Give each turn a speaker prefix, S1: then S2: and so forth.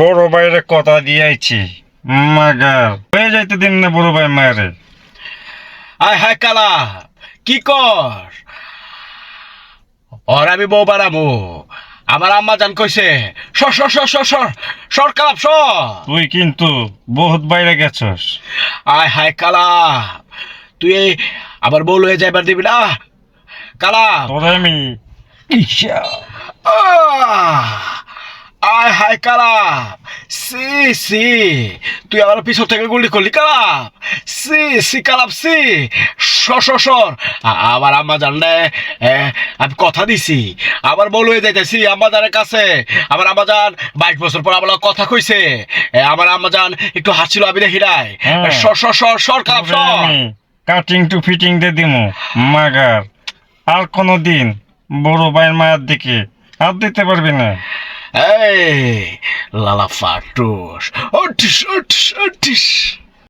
S1: বড় ভাইয়ের কথা দিয়েছি। মাগার। হয়ে যাইতে দিন না বড় ভাই মায়েরে।
S2: আয় হায় কালা কি কর? ওর আমি বউ বাড়াবো আমার আম্মা জান কইছে সর সর সর সর সর সর কালাপ সর।
S1: তুই কিন্তু বহুত বাইরে গেছস।
S2: আয় হায় কালা তুই এই আবার বউ লয়ে যাইবার দিবি না। কালা
S1: তোরে আমি ইসা
S2: আহ! আয় হায় কালা সি সি। তুই আমার পিছন থেকে গুলি করলি কালাপ সি সি কালাপ সি। সর সর সর। আবার আম্মা জানলে আমি কথা দিছি। আবার বল হয়ে যাইতেছি কাছে। আমার বাইশ বছর পর আমার কথা কইছে। আমার একটু হাসছিল দেখি নাই
S1: হ্যাঁ।
S2: সর সর সর সর কালাপ সর।
S1: কাটিং টু ফিটিং দিয়ে দিমু। মাগার আর কোনো দিন বড় ভাইয়ের মায়ের দিকে হাত দিতে পারবি না।
S2: এই লালা ফাটুস ওটিস ওটিস ওটিস